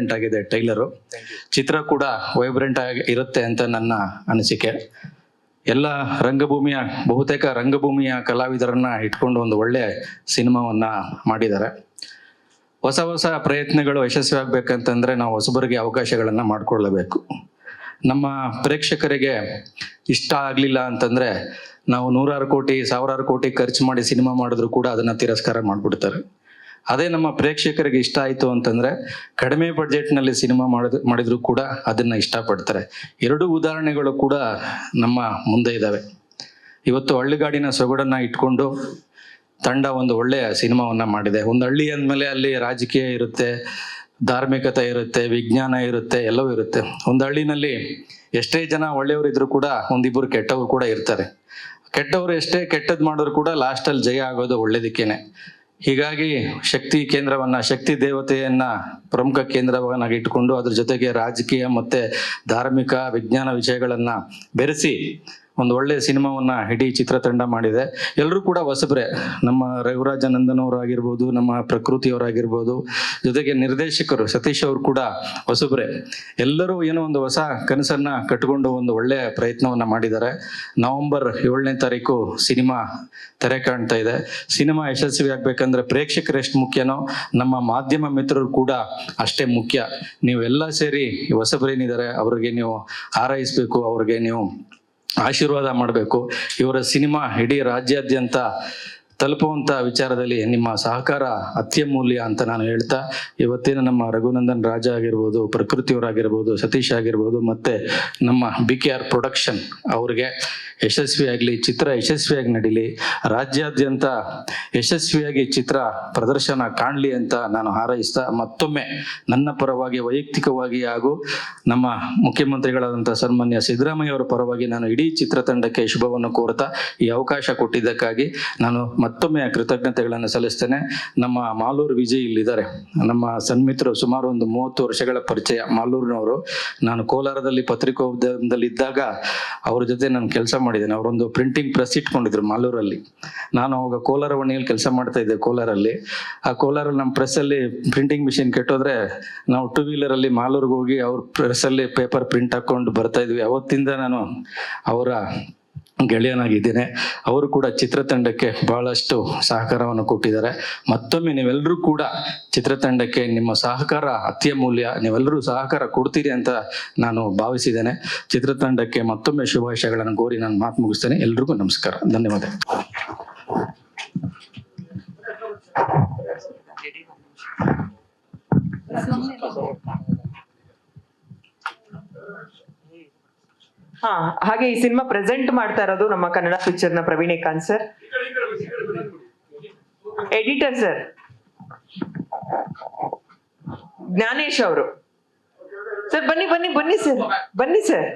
Vibrant ಆಗಿದೆ tailor. ಚಿತ್ರ ಕೂಡ vibrant ಆಗಿ ಇರುತ್ತೆ ಅಂತ ನನ್ನ ಅನಿಸಿಕೆ. ಎಲ್ಲ ರಂಗಭೂಮಿಯ ಬಹುತೇಕ ರಂಗಭೂಮಿಯ ಕಲಾವಿದರನ್ನ ಇಟ್ಕೊಂಡು ಒಂದು ಒಳ್ಳೆ ಸಿನಿಮಾವನ್ನ ಮಾಡಿದ್ದಾರೆ. ಹೊಸ ಹೊಸ ಪ್ರಯತ್ನಗಳು ಯಶಸ್ವಿ ಆಗ್ಬೇಕಂತಂದ್ರೆ ನಾವು ಹೊಸಬರಿಗೆ ಅವಕಾಶಗಳನ್ನ ಮಾಡಿಕೊಳ್ಳಬೇಕು. ನಮ್ಮ ಪ್ರೇಕ್ಷಕರಿಗೆ ಇಷ್ಟ ಆಗಲಿಲ್ಲ ಅಂತಂದ್ರೆ ನಾವು ನೂರಾರು ಕೋಟಿ ಸಾವಿರಾರು ಕೋಟಿ ಖರ್ಚು ಮಾಡಿ ಸಿನಿಮಾ ಮಾಡಿದ್ರು ಕೂಡ ಅದನ್ನ ತಿರಸ್ಕಾರ ಮಾಡಿಬಿಡ್ತಾರೆ. ಅದೇ ನಮ್ಮ ಪ್ರೇಕ್ಷಕರಿಗೆ ಇಷ್ಟ ಆಯಿತು ಅಂತಂದ್ರೆ ಕಡಿಮೆ ಬಡ್ಜೆಟ್ನಲ್ಲಿ ಸಿನಿಮಾ ಮಾಡಿದ, ಮಾಡಿದರೂ ಕೂಡ ಅದನ್ನ ಇಷ್ಟಪಡ್ತಾರೆ. ಎರಡು ಉದಾಹರಣೆಗಳು ಕೂಡ ನಮ್ಮ ಮುಂದೆ ಇದ್ದಾವೆ ಇವತ್ತು ಹಳ್ಳಿಗಾಡಿನ ಸೊಗಡನ್ನು ಇಟ್ಕೊಂಡು ತಂಡ ಒಂದು ಒಳ್ಳೆಯ ಸಿನಿಮಾವನ್ನ ಮಾಡಿದೆ. ಒಂದು ಹಳ್ಳಿ ಅಂದಮೇಲೆ ಅಲ್ಲಿ ರಾಜಕೀಯ ಇರುತ್ತೆ, ಧಾರ್ಮಿಕತೆ ಇರುತ್ತೆ, ವಿಜ್ಞಾನ ಇರುತ್ತೆ, ಎಲ್ಲವೂ ಇರುತ್ತೆ. ಒಂದು ಹಳ್ಳಿನಲ್ಲಿ ಎಷ್ಟೇ ಜನ ಒಳ್ಳೆಯವರು ಇದ್ರು ಕೂಡ ಒಂದಿಬ್ಬರು ಕೆಟ್ಟವರು ಕೂಡ ಇರ್ತಾರೆ. ಕೆಟ್ಟವರು ಎಷ್ಟೇ ಕೆಟ್ಟದ್ದು ಮಾಡೋರು ಕೂಡ ಲಾಸ್ಟಲ್ಲಿ ಜಯ ಆಗೋದು ಒಳ್ಳೇದಕ್ಕೇನೆ. ಹೀಗಾಗಿ ಶಕ್ತಿ ಕೇಂದ್ರವನ್ನ, ಶಕ್ತಿ ದೇವತೆಯನ್ನ ಪ್ರಮುಖ ಕೇಂದ್ರವನ್ನಾಗಿ ಇಟ್ಟುಕೊಂಡು ಅದ್ರ ಜೊತೆಗೆ ರಾಜಕೀಯ ಮತ್ತೆ ಧಾರ್ಮಿಕ ವಿಜ್ಞಾನ ವಿಷಯಗಳನ್ನ ಬೆರೆಸಿ ಒಂದು ಒಳ್ಳೆ ಸಿನಿಮಾವನ್ನ ಇಡೀ ಚಿತ್ರತಂಡ ಮಾಡಿದೆ. ಎಲ್ಲರೂ ಕೂಡ ಹೊಸಬ್ರೆ. ನಮ್ಮ ರಘುರಾಜನಂದನ್ ಅವರಾಗಿರ್ಬೋದು ನಮ್ಮ ಪ್ರಕೃತಿಯವರಾಗಿರ್ಬೋದು ಜೊತೆಗೆ ನಿರ್ದೇಶಕರು ಸತೀಶ್ ಅವರು ಕೂಡ ಹೊಸಬ್ರೆ. ಎಲ್ಲರೂ ಏನೋ ಒಂದು ಹೊಸ ಕನಸನ್ನ ಕಟ್ಟಿಕೊಂಡು ಒಂದು ಒಳ್ಳೆ ಪ್ರಯತ್ನವನ್ನ ಮಾಡಿದ್ದಾರೆ. ನವೆಂಬರ್ ಏಳನೇ ತಾರೀಕು ಸಿನಿಮಾ ತೆರೆ ಕಾಣ್ತಾ ಇದೆ. ಸಿನಿಮಾ ಯಶಸ್ವಿ ಆಗ್ಬೇಕಂದ್ರೆ ಪ್ರೇಕ್ಷಕರು ಎಷ್ಟು ಮುಖ್ಯನೋ, ನಮ್ಮ ಮಾಧ್ಯಮ ಮಿತ್ರರು ಕೂಡ ಅಷ್ಟೇ ಮುಖ್ಯ. ನೀವೆಲ್ಲ ಸೇರಿ ಹೊಸಬರೇನಿದ್ದಾರೆ, ಅವ್ರಿಗೆ ನೀವು ಹಾರೈಸ್ಬೇಕು, ಅವ್ರಿಗೆ ನೀವು ಆಶೀರ್ವಾದ ಮಾಡಬೇಕು. ಇವರ ಸಿನಿಮಾ ಇಡೀ ರಾಜ್ಯಾದ್ಯಂತ ತಲುಪುವಂತ ವಿಚಾರದಲ್ಲಿ ನಿಮ್ಮ ಸಹಕಾರ ಅತ್ಯಮೂಲ್ಯ ಅಂತ ನಾನು ಹೇಳ್ತಾ, ಇವತ್ತಿನ ನಮ್ಮ ರಘುನಂದನ್ ರಾಜ ಆಗಿರ್ಬೋದು, ಪ್ರಕೃತಿಯವರಾಗಿರ್ಬೋದು, ಸತೀಶ್ ಆಗಿರ್ಬೋದು, ಮತ್ತೆ ನಮ್ಮ ಬಿ ಕೆ ಆರ್ ಪ್ರೊಡಕ್ಷನ್ ಅವ್ರಿಗೆ ಯಶಸ್ವಿಯಾಗಲಿ, ಚಿತ್ರ ಯಶಸ್ವಿಯಾಗಿ ನಡೀಲಿ, ರಾಜ್ಯಾದ್ಯಂತ ಯಶಸ್ವಿಯಾಗಿ ಚಿತ್ರ ಪ್ರದರ್ಶನ ಕಾಣಲಿ ಅಂತ ನಾನು ಹಾರೈಸ್ತಾ, ಮತ್ತೊಮ್ಮೆ ನನ್ನ ಪರವಾಗಿ, ವೈಯಕ್ತಿಕವಾಗಿ ಹಾಗೂ ನಮ್ಮ ಮುಖ್ಯಮಂತ್ರಿಗಳಾದಂಥ ಸನ್ಮಾನ್ಯ ಸಿದ್ದರಾಮಯ್ಯ ಅವರ ಪರವಾಗಿ ನಾನು ಇಡೀ ಚಿತ್ರತಂಡಕ್ಕೆ ಶುಭವನ್ನು ಕೋರ್ತಾ, ಈ ಅವಕಾಶ ಕೊಟ್ಟಿದ್ದಕ್ಕಾಗಿ ನಾನು ಮತ್ತೊಮ್ಮೆ ಕೃತಜ್ಞತೆಗಳನ್ನು ಸಲ್ಲಿಸ್ತೇನೆ. ನಮ್ಮ ಮಾಲೂರು ವಿಜಯ್ ಇಲ್ಲಿದ್ದಾರೆ. ನಮ್ಮ ಸನ್ಮಿತ್ರರು ಸುಮಾರು ಒಂದು ಮೂವತ್ತು ವರ್ಷಗಳ ಪರಿಚಯ ಮಾಲೂರಿನವರು. ನಾನು ಕೋಲಾರದಲ್ಲಿ ಪತ್ರಿಕೋದ್ಯಮದಲ್ಲಿ ಇದ್ದಾಗ ಅವ್ರ ಜೊತೆ ನಾನು ಕೆಲಸ ಮಾಡಿದ್ದೇನೆ. ಅವರೊಂದು ಪ್ರಿಂಟಿಂಗ್ ಪ್ರೆಸ್ ಇಟ್ಕೊಂಡಿದ್ರು ಮಾಲೂರಲ್ಲಿ. ನಾನು ಅವಾಗ ಕೋಲಾರ ವಣಿಯಲ್ಲಿ ಕೆಲಸ ಮಾಡ್ತಾ ಇದ್ದೆ ಕೋಲಾರಲ್ಲಿ. ಆ ಕೋಲಾರಲ್ಲಿ ನಮ್ಮ ಪ್ರೆಸ್ಸಲ್ಲಿ ಪ್ರಿಂಟಿಂಗ್ ಮಿಷಿನ್ ಕೆಟ್ಟೋದ್ರೆ ನಾವು ಟೂ ವೀಲರಲ್ಲಿ ಮಾಲೂರಿಗೆ ಹೋಗಿ ಅವ್ರ ಪ್ರೆಸ್ಸಲ್ಲಿ ಪೇಪರ್ ಪ್ರಿಂಟ್ ಹಾಕೊಂಡು ಬರ್ತಾ ಇದ್ವಿ. ಅವತ್ತಿಂದ ನಾನು ಅವರ ಗೆಳೆಯನಾಗಿದ್ದೇನೆ. ಅವರು ಕೂಡ ಚಿತ್ರತಂಡಕ್ಕೆ ಬಹಳಷ್ಟು ಸಹಕಾರವನ್ನು ಕೊಟ್ಟಿದ್ದಾರೆ. ಮತ್ತೊಮ್ಮೆ ನೀವೆಲ್ಲರೂ ಕೂಡ ಚಿತ್ರತಂಡಕ್ಕೆ ನಿಮ್ಮ ಸಹಕಾರ ಅತ್ಯಮೂಲ್ಯ ನೀವೆಲ್ಲರೂ ಸಹಕಾರ ಕೊಡ್ತೀರಿ ಅಂತ ನಾನು ಭಾವಿಸಿದ್ದೇನೆ. ಚಿತ್ರತಂಡಕ್ಕೆ ಮತ್ತೊಮ್ಮೆ ಶುಭಾಶಯಗಳನ್ನು ಕೋರಿ ನಾನು ಮಾತು ಮುಗಿಸ್ತೇನೆ. ಎಲ್ರಿಗೂ ನಮಸ್ಕಾರ. ಧನ್ಯವಾದ. ಹಾ, ಹಾಗೆ ಈ ಸಿನಿಮಾ ಪ್ರೆಸೆಂಟ್ ಮಾಡ್ತಾ ಇರೋದು ನಮ್ಮ Kannada ಪಿಕ್ಚರ್ನ Praveen Ekanth sir editor sir Jnanesh ಅವರು. ಸರ್ ಬನ್ನಿ ಬನ್ನಿ ಬನ್ನಿ ಸರ್ ಬನ್ನಿ ಸರ್